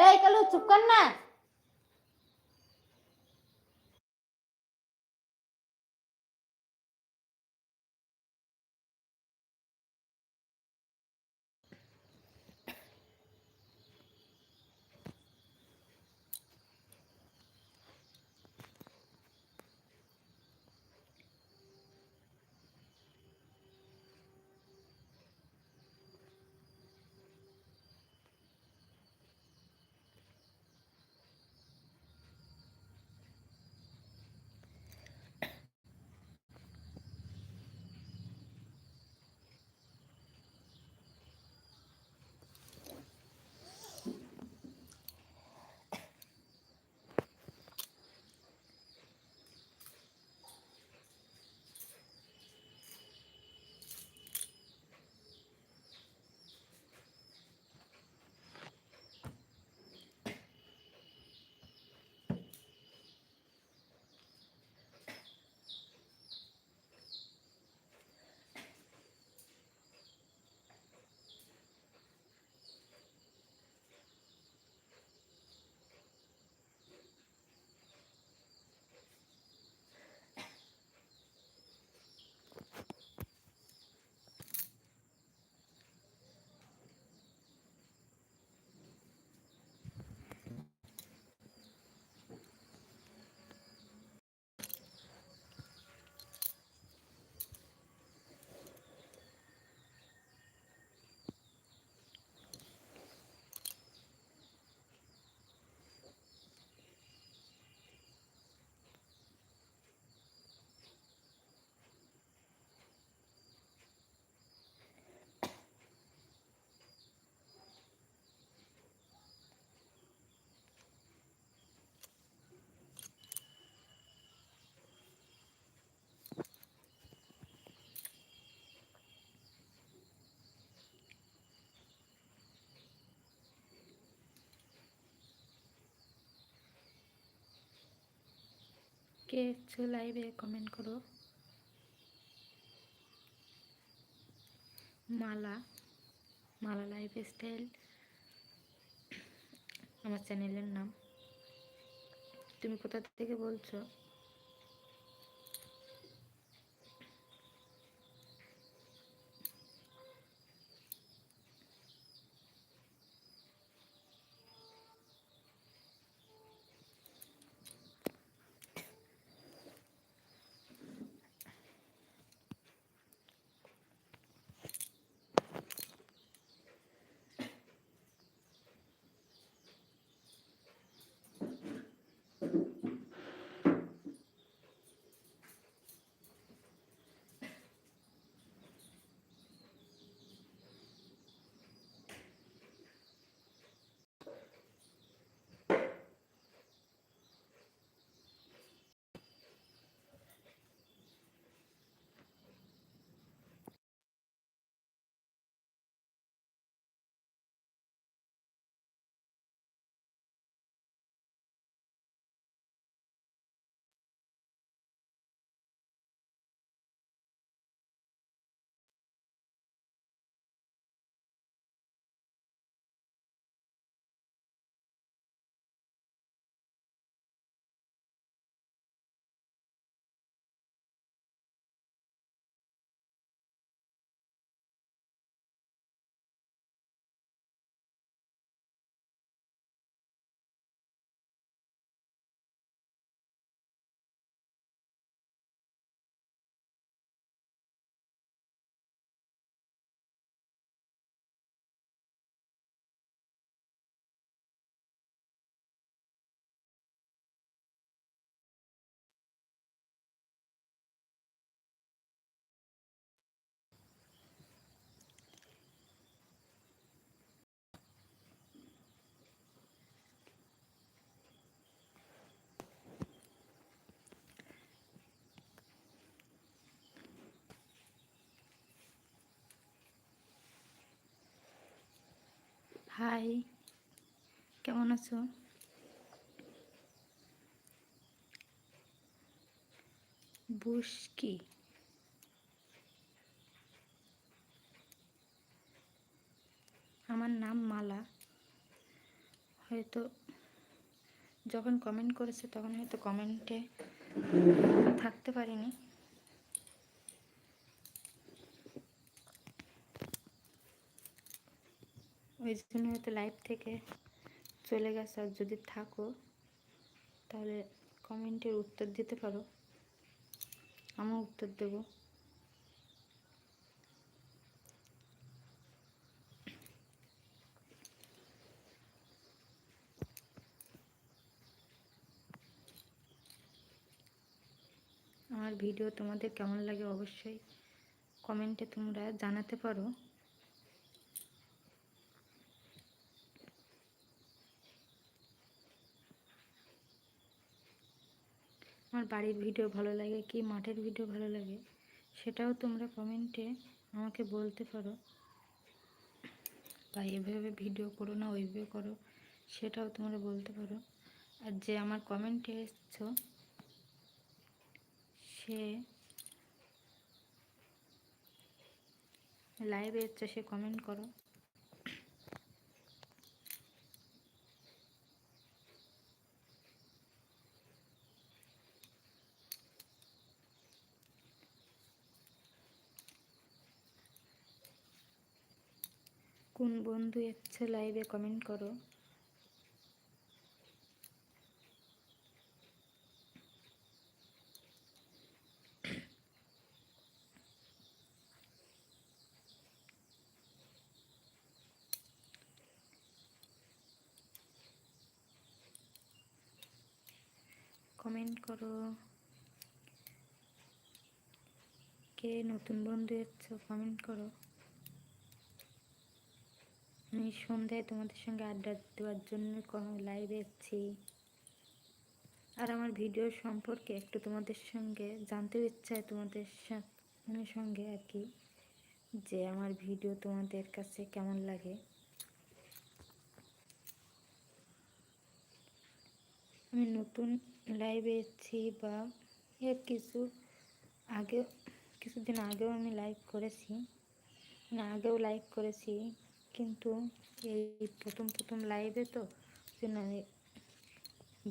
এই কালু চুপ কর না কে এসছো লাইভে কমেন্ট করো। মালা মালা লাইফ স্টাইল আমার চ্যানেলের নাম। তুমি কোথা থেকে বলছো? হাই, কেমন আছো? বুশ কি? আমার নাম মালা। হয়তো যখন কমেন্ট করেছে, তখন হয়তো কমেন্টে থাকতে পারিনি। ওই জন্য হয়তো লাইভ থেকে চলে গেছে। আর যদি থাকো, তাহলে কমেন্টের উত্তর দিতে পারো। আমিও উত্তর দেব। আমার ভিডিও তোমাদের কেমন লাগে অবশ্যই কমেন্টে তোমরা জানাতে পারো। আমার বাড়ির ভিডিও ভালো লাগে কি মাঠের ভিডিও ভালো লাগে, সেটাও তোমরা কমেন্টে আমাকে বলতে পারো। বা এভাবে ভিডিও করো না, ওইভাবে করো, সেটাও তোমরা বলতে পারো। আর যে আমার কমেন্টে এসছো, সে লাইভে এসছো, সে কমেন্ট করো। কোন বন্ধু এসছে লাইভে কমেন্ট করো। কমেন্ট করো। কে নতুন বন্ধু এসছো কমেন্ট করো। আমি সন্ধ্যায় তোমাদের সঙ্গে আড্ডা দেওয়ার জন্য লাইভে এসেছি। আর আমার ভিডিও সম্পর্কে একটু তোমাদের সঙ্গে জানতেও ইচ্ছায় তোমাদের মানে সঙ্গে আর কি, যে আমার ভিডিও তোমাদের কাছে কেমন লাগে। আমি নতুন লাইভে এসেছি বা এর কিছু আগে কিছুদিন আগেও আমি লাইভ করেছি। মানে আগেও লাইভ করেছি। কিন্তু এই প্রথম প্রথম লাইভে তো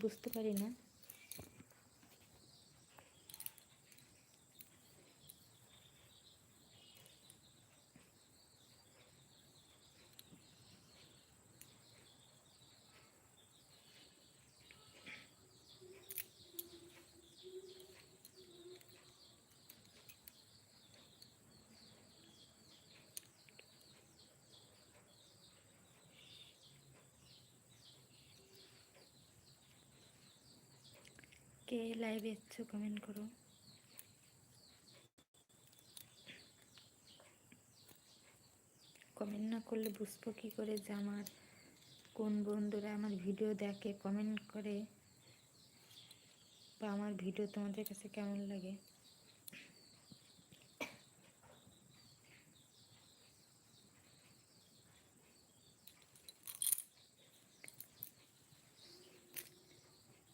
বুঝতে পারি না। কে লাইভে এসছো কমেন্ট করো। কমেন্ট না করলে বুঝব কী করে যে আমার কোন বন্ধুরা আমার ভিডিও দেখে কমেন্ট করে, বা আমার ভিডিও তোমাদের কাছে কেমন লাগে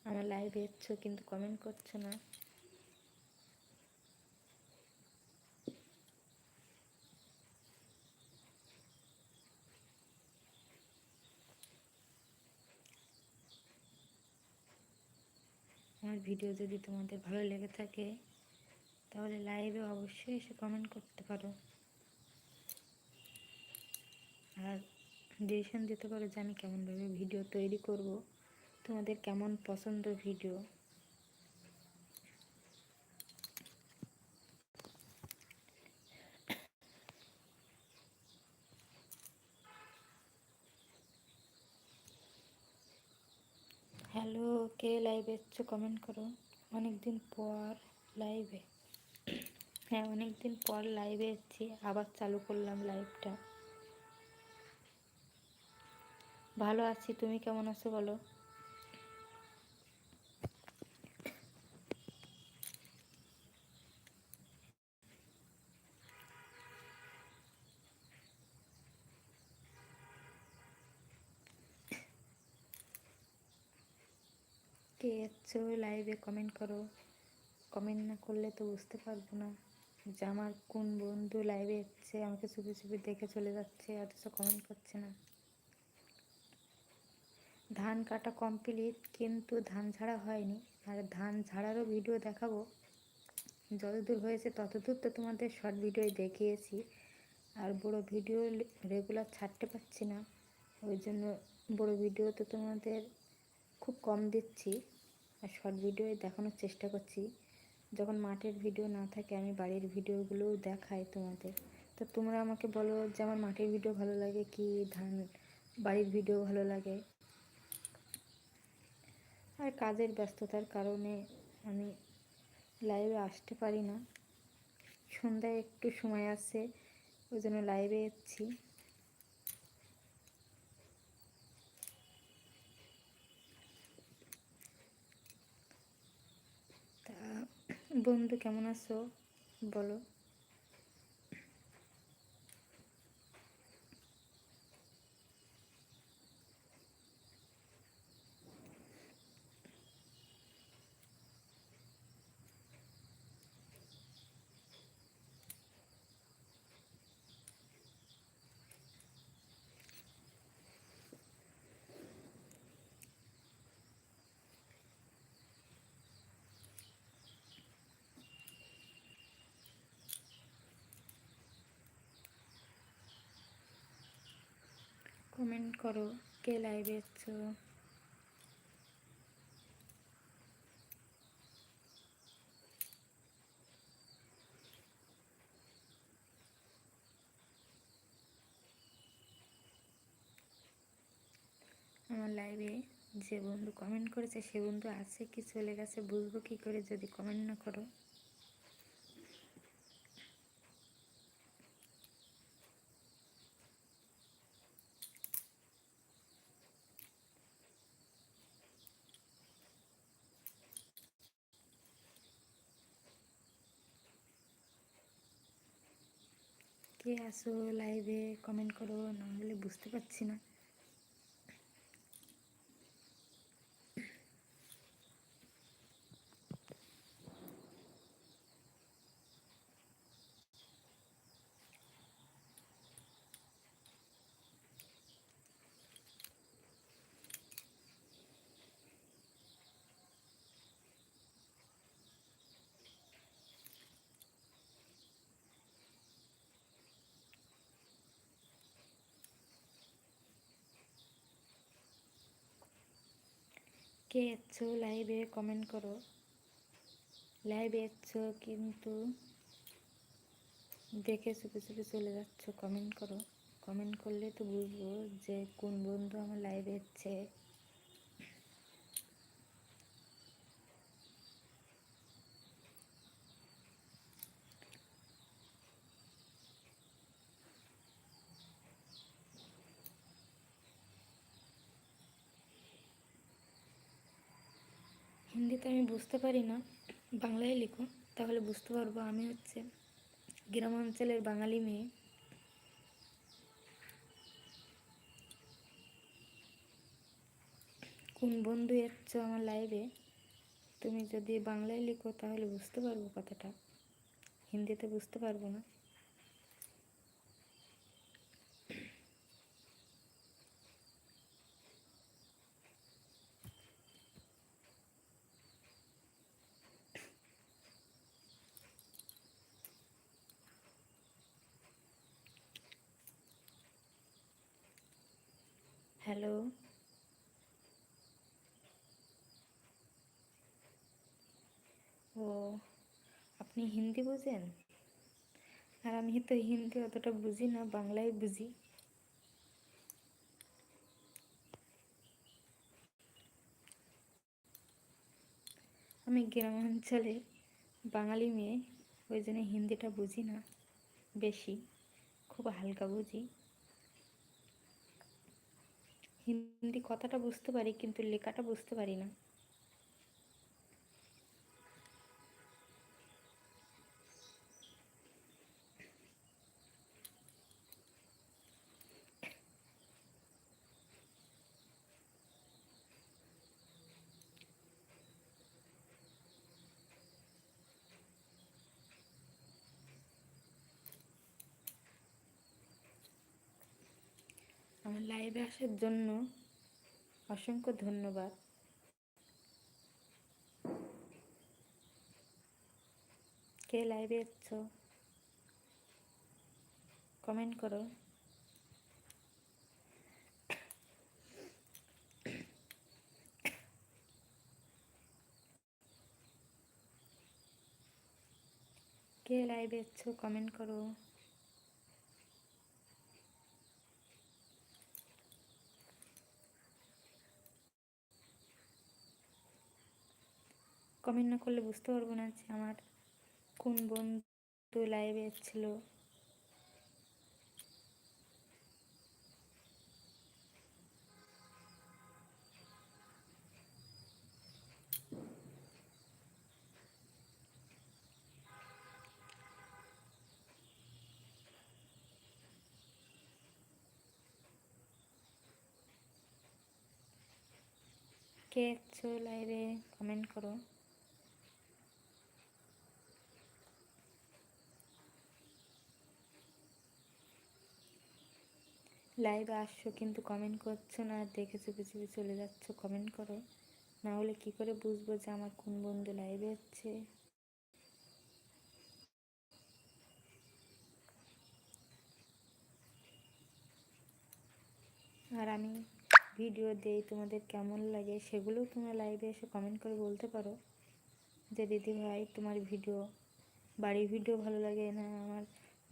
আমার লাইভে এসছো কিন্তু কমেন্ট করছ না। আমার ভিডিও যদি তোমাদের ভালো লেগে থাকে, তাহলে লাইভে অবশ্যই এসে কমেন্ট করতে পারো। আর ডিসিশন দিতে পারো যে আমি কেমনভাবে ভিডিও তৈরি করব। তোমাদের কেমন পছন্দ ভিডিও হ্যালো কে লাইভে এসছো? কমেন্ট করো। অনেক দিন পর লাইভে হ্যাঁ অনেক দিন পর লাইভে এসেছি। আবার চালু করলাম লাইভটা ভালো আছি, তুমি কেমন আছো বলো? কে এসছো লাইভে কমেন্ট করো। কমেন্ট না করলে তো বুঝতে পারব না যে আমার কোন বন্ধু লাইভে এসছে, আমাকে চুপি চুপি দেখে চলে যাচ্ছে, অথচ কমেন্ট করছে না। ধান কাটা কমপ্লিট কিন্তু ধান ঝাড়া হয়নি। আর ধান ঝাড়ারও ভিডিও দেখাবো। যতদূর হয়েছে ততদূর তো তোমাদের শর্ট ভিডিও দেখিয়েছি। আর বড় ভিডিও রেগুলার ছাড়তে পারছি না। ওই জন্য বড় ভিডিও তো তোমাদের খুব কম দিচ্ছি। আর শর্ট ভিডিও দেখানোর চেষ্টা করছি। যখন মাঠের ভিডিও না থাকে, আমি বাড়ির ভিডিওগুলোও দেখাই তোমাদের। তো তোমরা আমাকে বলো যে আমার মাঠের ভিডিও ভালো লাগে কি? ধান, বাড়ির ভিডিও ভালো লাগে? আর কাজের ব্যস্ততার কারণে আমি লাইভে আসতে পারি না। সন্ধ্যায় একটু সময় আছে, ওই জন্য লাইভে এসেছি তা বন্ধু কেমন আছো? বলো। কমেন্ট করো, কে লাইভে এসছো আমার লাইভে যে বন্ধু কমেন্ট করেছে, সে বন্ধু আছে কি, চলে গেছে, বুঝব কি করে যদি কমেন্ট না করো। আসো লাইভে কমেন্ট করো না হলে বুঝতে পারছি না। কে এসছো লাইভে কমেন্ট করো। লাইভে এসছো কিন্তু দেখে চুপে চুপে চলে যাচ্ছ কমেন্ট করো। কমেন্ট করলে তো বুঝব যে কোন বন্ধু আমার লাইভে এসছে হিন্দিতে আমি বুঝতে পারি না, বাংলায় লিখো, তাহলে বুঝতে পারব আমি হচ্ছে গ্রাম অঞ্চলের বাঙালি মেয়ে। কোন বন্ধু এসছো আমার লাইভে তুমি যদি বাংলায় লিখো তাহলে বুঝতে পারব কথাটা। হিন্দিতে বুঝতে পারব না। হ্যালো। ও, আপনি হিন্দি বোঝেন? আর আমি তো হিন্দি অতটা বুঝি না, বাংলায় বুঝি। আমি গ্রাম অঞ্চলে বাঙালি মেয়ে, ওই জন্য হিন্দিটা বুঝি না, বেশি, খুব হালকা বুঝি। হিন্দি কথাটা বুঝতে পারি কিন্তু লেখাটা বুঝতে পারি না। লাইভে আসার জন্য অসংখ্য ধন্যবাদ। কে লাইভে এসছো কমেন্ট করো। কে লাইভে এসছো কমেন্ট করো। কমেন্ট না করলে বুঝতে পারব না যে আমার কোন বন্ধু লাইভে এসেছিল কে এসছো লাইভে কমেন্ট করো। লাইভে আসছো কিন্তু কমেন্ট করছ না আর চুপি চুপি চলে যাচ্ছ কমেন্ট করো। না হলে কি করে বুঝব যে আমার কোন বন্ধু লাইভে হচ্ছে আর আমি ভিডিও দেই তোমাদের কেমন লাগে, সেগুলোও তোমরা লাইভে এসে কমেন্ট করে বলতে পারো। যে দিদি ভাই, তোমার ভিডিও বাড়ির ভিডিও ভালো লাগে না? আমার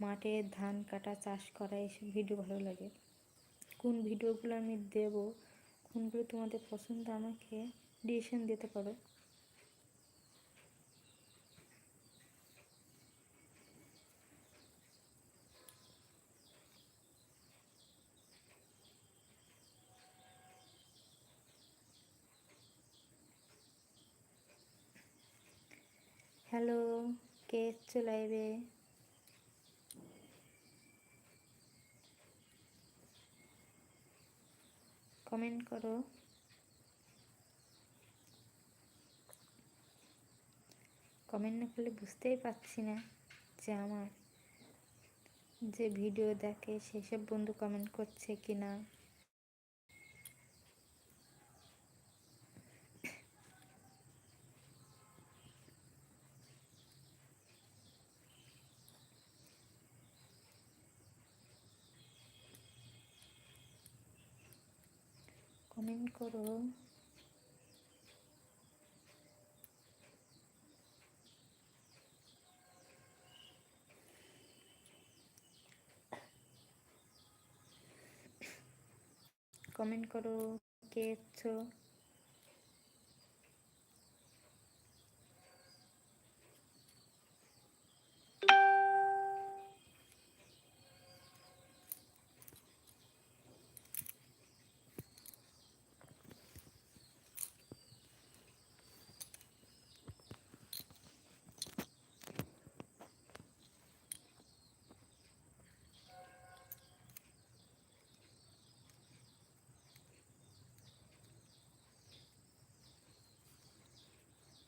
মাঠে ধান কাটা চাষ করা এসব ভিডিও ভালো লাগে। কোন ভিডিওগুলো আমি দেব, কোনগুলো তোমাদের পছন্দ আমাকে ডিসিশন দিতে পারো। হ্যালো কে এসছো লাইভে কমেন্ট করো। কমেন্ট না করলে বুঝতেই পারছি না যে আমার যে ভিডিও দেখে সেসব বন্ধু কমেন্ট করছে কি না কমেন্ট করো কমেন্ট করো কে এসছো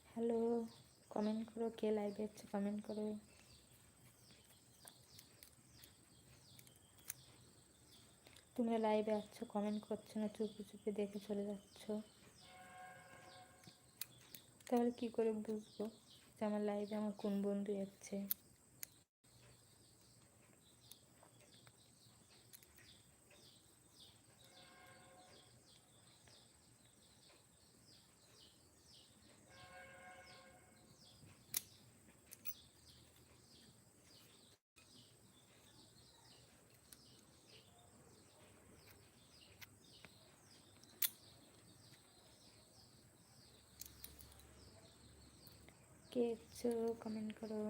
হ্যালো কমেন্ট করো, কে লাইভে হচ্ছে কমেন্ট করো। তোমরা লাইভে আসছো কমেন্ট করছ না, চুপি চুপি দেখে চলে যাচ্ছ। তাহলে কি করে বুঝব যে আমার লাইভে আমার কোন বন্ধু যাচ্ছে এসছো কমেন্ট করো।